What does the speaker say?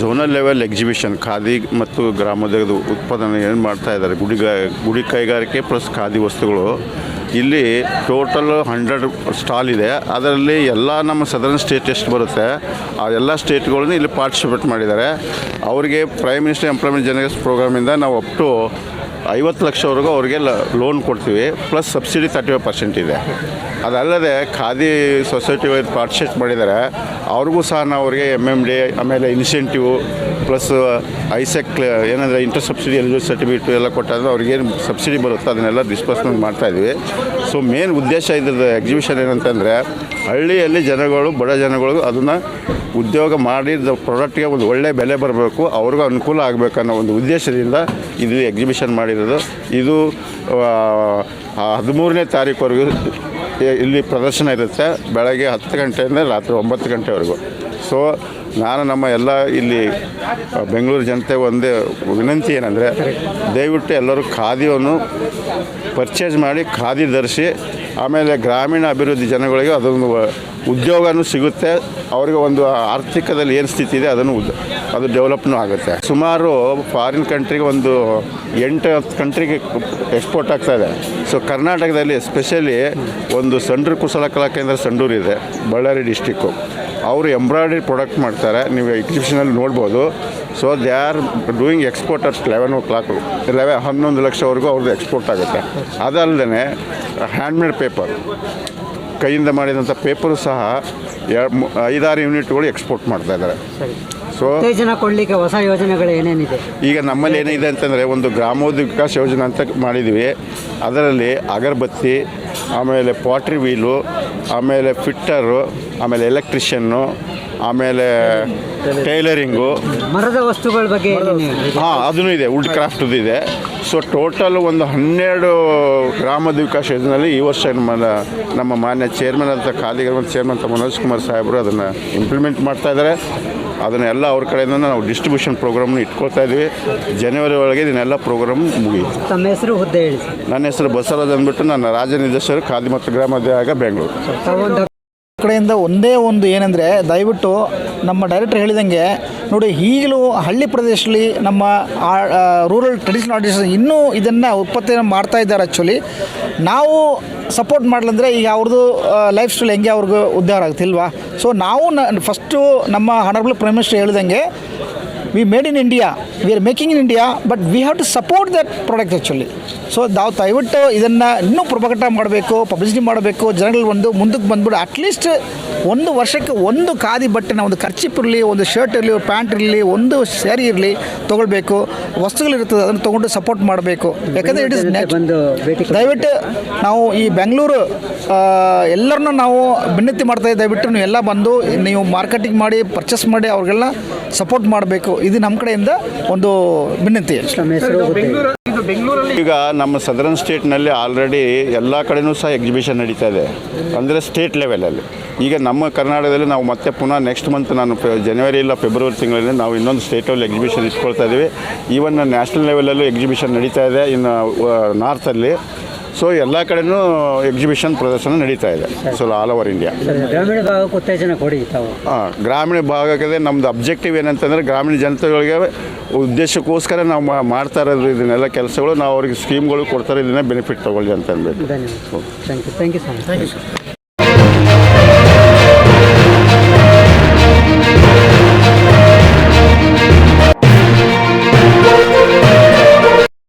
Zonal level exhibition khadi ಮತ್ತು ಗ್ರಾಮೋದ್ಯೋಗದ ಉತ್ಪಾದನೆ ಏನು ಮಾಡ್ತಾ ಇದ್ದಾರೆ ಗುಡಿ ಗುಡಿ ಕೈಗಾರಿಕೆ ಪ್ಲಸ್ ಖಾದಿ ವಸ್ತುಗಳು. ಇಲ್ಲಿ ಟೋಟಲ್ ಹಂಡ್ರೆಡ್ ಸ್ಟಾಲ್ ಇದೆ. ಅದರಲ್ಲಿ ಎಲ್ಲ ನಮ್ಮ ಸದರ್ನ್ ಸ್ಟೇಟ್ ಎಷ್ಟು ಬರುತ್ತೆ, ಆ ಎಲ್ಲ ಸ್ಟೇಟ್ಗಳನ್ನೂ ಇಲ್ಲಿ ಪಾರ್ಟಿಸಿಪೇಟ್ ಮಾಡಿದ್ದಾರೆ. ಅವರಿಗೆ ಪ್ರೈಮ್ ಮಿನಿಸ್ಟರ್ ಎಂಪ್ಲಾಯ್ಮೆಂಟ್ ಜನರೇಷನ್ ಪ್ರೋಗ್ರಾಮಿಂದ ನಾವು ಅಪ್ ಟು ಐವತ್ತು ಲಕ್ಷವರೆಗೂ ಅವ್ರಿಗೆ ಲೋನ್ ಕೊಡ್ತೀವಿ plus subsidy thirty five percent ಇದೆ. ಅದಲ್ಲದೆ ಖಾದಿ ಸೊಸೈಟಿ ವೈಸ್ ಪಾರ್ಟಿಸಿಪೇಟ್ ಮಾಡಿದರೆ, ಅವ್ರಿಗೂ ಸಹ ನಾವು ಅವರಿಗೆ ಎಂ ಎಂ ಡಿ ಆಮೇಲೆ ಇನ್ಸೆಂಟಿವ್ ಪ್ಲಸ್ ಐಸೆಕ್ ಏನಂದರೆ ಇಂಟರ್ ಸಬ್ಸಿಡಿ ಎಲಿಜಿಬಲ್ ಸರ್ಟಿಫಿಕೇಟ್ ಎಲ್ಲ ಕೊಟ್ಟಾದ್ರೆ ಅವ್ರಿಗೇನು ಸಬ್ಸಿಡಿ ಬರುತ್ತೆ ಅದನ್ನೆಲ್ಲ ಡಿಸ್ಬರ್ಸ್ಮೆಂಟ್ ಮಾಡ್ತಾಯಿದ್ವಿ ಸೊ ಮೇನ್ ಉದ್ದೇಶ ಇದ್ರದ್ದು ಎಕ್ಸಿಬಿಷನ್ ಏನಂತಂದರೆ, ಹಳ್ಳಿಯಲ್ಲಿ ಜನಗಳು, ಬಡ ಜನಗಳು ಅದನ್ನು ಉದ್ಯೋಗ ಮಾಡಿದ ಪ್ರಾಡಕ್ಟ್ಗೆ ಒಂದು ಒಳ್ಳೆ ಬೆಲೆ ಬರಬೇಕು, ಅವ್ರಿಗೂ ಅನುಕೂಲ ಆಗಬೇಕನ್ನೋ ಒಂದು ಉದ್ದೇಶದಿಂದ ಇದು ಎಕ್ಸಿಬಿಷನ್ ಮಾಡಿರೋದು. ಇದು ಹದಿಮೂರನೇ ತಾರೀಕುವರೆಗೂ ಇಲ್ಲಿ ಪ್ರದರ್ಶನ ಇರುತ್ತೆ. ಬೆಳಗ್ಗೆ ಹತ್ತು ಗಂಟೆಯಿಂದ ರಾತ್ರಿ ಒಂಬತ್ತು ಗಂಟೆವರೆಗೂ. ಸೊ ನಾನು ನಮ್ಮ ಎಲ್ಲ ಇಲ್ಲಿ ಬೆಂಗಳೂರು ಜನತೆ ಒಂದೇ ವಿನಂತಿ ಏನಂದರೆ ದಯವಿಟ್ಟು ಎಲ್ಲರೂ ಖಾದಿಯನ್ನು ಪರ್ಚೇಸ್ ಮಾಡಿ, ಖಾದಿ ಧರಿಸಿ, ಆಮೇಲೆ ಗ್ರಾಮೀಣ ಅಭಿವೃದ್ಧಿ ಜನಗಳಿಗೆ ಅದೊಂದು ಉದ್ಯೋಗನೂ ಸಿಗುತ್ತೆ. ಅವರಿಗೆ ಒಂದು ಆರ್ಥಿಕದಲ್ಲಿ ಏನು ಸ್ಥಿತಿ ಇದೆ ಅದನ್ನು ಅದು ಡೆವಲಪ್ನೂ ಆಗುತ್ತೆ. ಸುಮಾರು ಫಾರಿನ್ ಕಂಟ್ರಿಗೆ ಒಂದು ಎಂಟು ಹತ್ತು ಕಂಟ್ರಿಗೆ ಎಕ್ಸ್ಪೋರ್ಟ್ ಆಗ್ತಾ ಇದೆ. ಸೊ ಕರ್ನಾಟಕದಲ್ಲಿ ಎಸ್ಪೆಷಲಿ ಒಂದು ಸಂಡೂರು ಕುಶಲಕಲಾ ಕೇಂದ್ರ ಸಂಡೂರು ಇದೆ, ಬಳ್ಳಾರಿ ಡಿಸ್ಟಿಕ್ಕು ಅವರು ಎಂಬ್ರಾಯ್ಡ್ರಿ ಪ್ರಾಡಕ್ಟ್ ಮಾಡ್ತಾರೆ. ನೀವು ಎಕ್ಸಿಬಿಷನಲ್ಲಿ ನೋಡ್ಬೋದು. So they are doing export at eleven o'clock ಲೆವೆ ಹನ್ನೊಂದು ಲಕ್ಷವರೆಗೂ ಅವ್ರದ್ದು ಎಕ್ಸ್ಪೋರ್ಟ್ ಆಗುತ್ತೆ. ಅದಲ್ಲದೆ ಹ್ಯಾಂಡ್ಮೇಡ್ ಪೇಪರ್ ಕೈಯಿಂದ ಮಾಡಿದಂಥ ಪೇಪರು ಸಹ ಐದಾರು ಯೂನಿಟ್ಗಳು ಎಕ್ಸ್ಪೋರ್ಟ್ ಮಾಡ್ತಾ ಇದ್ದಾರೆ. ಸರಿ. ಸೊ ಉತ್ತೇಜನ ಕೊಡಲಿಕ್ಕೆ ಹೊಸ ಯೋಜನೆಗಳು ಏನೇನಿದೆ? ಈಗ ನಮ್ಮಲ್ಲಿ ಏನಿದೆ ಅಂತಂದರೆ ಒಂದು ಗ್ರಾಮೋದ್ಯ ವಿಕಾಸ ಯೋಜನೆ ಅಂತ ಮಾಡಿದ್ವಿ. ಅದರಲ್ಲಿ ಅಗರಬತ್ತಿ ಆಮೇಲೆ ಪಾಟ್ರಿ ವೀಲು ಆಮೇಲೆ ಫಿಟ್ಟರು ಆಮೇಲೆ ಎಲೆಕ್ಟ್ರಿಷಿಯನ್ನು ಆಮೇಲೆ ಟೈಲರಿಂಗು. ಮರದ ವಸ್ತುಗಳ ಬಗ್ಗೆ? ಹಾಂ ಅದೂ ಇದೆ ವುಡ್ ಕ್ರಾಫ್ಟ್ ಇದೆ. ಸೊ ಟೋಟಲ್ ಒಂದು ಹನ್ನೆರಡು ಗ್ರಾಮದ ವಿಕಾಸ ಯೋಜನೆಯಲ್ಲಿ ಈ ವರ್ಷ ನಮ್ಮ ನಮ್ಮ ಮಾನ್ಯ ಚೇರ್ಮನ್ ಅಂತ ಖಾಲಿ ಚೇರ್ಮನ್ ಅಂತ ಮನೋಜ್ ಕುಮಾರ್ ಸಾಹೇಬರು ಅದನ್ನು ಇಂಪ್ಲಿಮೆಂಟ್ ಮಾಡ್ತಾ ಇದ್ದಾರೆ. ಅದನ್ನೆಲ್ಲ ಅವ್ರ ಕಡೆಯಿಂದ ನಾವು ಡಿಸ್ಟ್ರಿಬ್ಯೂಷನ್ ಪ್ರೋಗ್ರಾಮ್ನ ಇಟ್ಕೊಳ್ತಾ ಇದ್ವಿ ಜನವರಿ ಒಳಗೆ ಇದನ್ನೆಲ್ಲ ಪ್ರೋಗ್ರಾಮ್ ಮುಗಿಯುತ್ತೆ ತಮ್ಮ ಹೆಸರು ಹುದ್ದೆ ಹೇಳಿ. ನನ್ನ ಹೆಸರು ಬಸವರಾಜ್ ಅಂದ್ಬಿಟ್ಟು ನನ್ನ ರಾಜ ನಿರ್ದೇಶಕರು ಖಾದಿ ಮತ್ತು ಗ್ರಾಮೋದ್ಯೋಗ ಬೆಂಗಳೂರು. ಕಡೆಯಿಂದ ಒಂದೇ ಒಂದು ಏನಂದರೆ ದಯವಿಟ್ಟು ನಮ್ಮ ಡೈರೆಕ್ಟರ್ ಹೇಳಿದಂಗೆ ನೋಡಿ ಈಗಲೂ ಹಳ್ಳಿ ಪ್ರದೇಶದಲ್ಲಿ ನಮ್ಮ ರೂರಲ್ ಟ್ರೆಡಿಷನಲ್ ಆರ್ಟಿಸ್ಟ್ ಇನ್ನೂ ಇದನ್ನು ಉತ್ಪತ್ತಿಯನ್ನು ಮಾಡ್ತಾ ಇದ್ದಾರೆ ಆ್ಯಕ್ಚುಲಿ ನಾವು ಸಪೋರ್ಟ್ ಮಾಡಲಂದ್ರೆ ಈಗ ಅವ್ರದ್ದು ಲೈಫ್ ಸ್ಟೈಲ್ ಹೆಂಗೆ ಅವ್ರಿಗೆ ಉದ್ಧಾರ ಆಗುತ್ತಿಲ್ವಾ ಸೊ ನಾವು ಫಸ್ಟು ನಮ್ಮ ಹನರಬಲ್ ಪ್ರೈಮ್ ಮಿನಿಸ್ಟರ್ ಹೇಳಿದಂಗೆ we made in India we are making in India but we have to support that product actually so ನಾವು ದಯವಿಟ್ಟು ಇದನ್ನು ಇನ್ನೂ ಪ್ರಭಾಕಟ ಮಾಡಬೇಕು ಪಬ್ಲಿಸಿಟಿ ಮಾಡಬೇಕು, ಜನಗಳು ಒಂದು ಮುಂದಕ್ಕೆ ಬಂದ್ಬಿಟ್ಟು ಅಟ್ಲೀಸ್ಟ್ ಒಂದು ವರ್ಷಕ್ಕೆ ಒಂದು ಖಾದಿ ಬಟ್ಟೆನ ಒಂದು ಖರ್ಚಿಪ್ ಇರಲಿ ಒಂದು ಶರ್ಟ್ ಇರಲಿ ಪ್ಯಾಂಟ್ ಇರಲಿ ಒಂದು ಸ್ಯಾರಿ ಇರಲಿ ತೊಗೊಳ್ಬೇಕು. ವಸ್ತುಗಳಿರ್ತದೆ ಅದನ್ನು ತೊಗೊಂಡು ಸಪೋರ್ಟ್ ಮಾಡಬೇಕು. ಯಾಕಂದರೆ ಇಟ್ ಇಸ್ ದಯವಿಟ್ಟು ನಾವು ಈ ಬೆಂಗಳೂರು ಎಲ್ಲರನ್ನೂ ನಾವು ವಿನಂತಿ ಮಾಡ್ತಾ ಇದ್ದೀವಿ. ದಯವಿಟ್ಟು ನೀವು ಎಲ್ಲ ಬಂದು ನೀವು ಮಾರ್ಕೆಟಿಂಗ್ ಮಾಡಿ ಪರ್ಚೇಸ್ ಮಾಡಿ ಅವ್ರಿಗೆಲ್ಲ ಸಪೋರ್ಟ್ ಮಾಡಬೇಕು. ಇದು ನಮ್ಮ ಕಡೆಯಿಂದ ಒಂದು ವಿನಂತಿ. ಈಗ ನಮ್ಮ ಸದರ್ನ್ ಸ್ಟೇಟ್ನಲ್ಲಿ ಆಲ್ರೆಡಿ ಎಲ್ಲ ಕಡೆನೂ ಸಹ ಎಕ್ಸಿಬಿಷನ್ ನಡೀತಾ ಇದೆ. ಅಂದರೆ ಸ್ಟೇಟ್ ಲೆವೆಲಲ್ಲಿ ಈಗ ನಮ್ಮ ಕರ್ನಾಟಕದಲ್ಲಿ ನಾವು ಮತ್ತೆ ಪುನಃ ನೆಕ್ಸ್ಟ್ ಮಂತ್ ನಾನು ಜನವರಿ ಇಲ್ಲ ಫೆಬ್ರವರಿ ತಿಂಗಳಲ್ಲಿ ನಾವು ಇನ್ನೊಂದು ಸ್ಟೇಟ್ ಲೆವೆಲ್ ಎಕ್ಸಿಬಿಷನ್ ಇಟ್ಕೊಳ್ತಾ ಇದ್ದೀವಿ. ಈವನ್ ನ್ಯಾಷನಲ್ ಲೆವೆಲಲ್ಲೂ ಎಕ್ಸಿಬಿಷನ್ ನಡೀತಾ ಇದೆ ಇನ್ನು ನಾರ್ತಲ್ಲಿ ಸೊ ಎಲ್ಲ ಕಡೆನೂ ಎಕ್ಸಿಬಿಷನ್ ಪ್ರದರ್ಶನ ನಡೀತಾ ಇದೆ. ಸೊ ಆಲ್ ಓವರ್ ಇಂಡಿಯಾ ಗ್ರಾಮೀಣ ಭಾಗಕ್ಕೆ ಉತ್ತೇಜನ ಕೊಡಿ ಹಾಂ ಗ್ರಾಮೀಣ ಭಾಗಕ್ಕೆ ನಮ್ಮದು ಅಬ್ಜೆಕ್ಟಿವ್ ಏನಂತಂದರೆ ಗ್ರಾಮೀಣ ಜನತೆಗಳಿಗೆ ಉದ್ದೇಶಕ್ಕೋಸ್ಕರ ನಾವು ಮಾ- ಮಾಡ್ತಾ ಇರೋದು ಇದನ್ನೆಲ್ಲ ಕೆಲಸಗಳು ನಾವು ಅವ್ರಿಗೆ ಸ್ಕೀಮ್ಗಳು ಕೊಡ್ತಾರೆ ಇದನ್ನ ಬೆನಿಫಿಟ್ ತೊಗೊಳ್ಳಿ ಅಂತ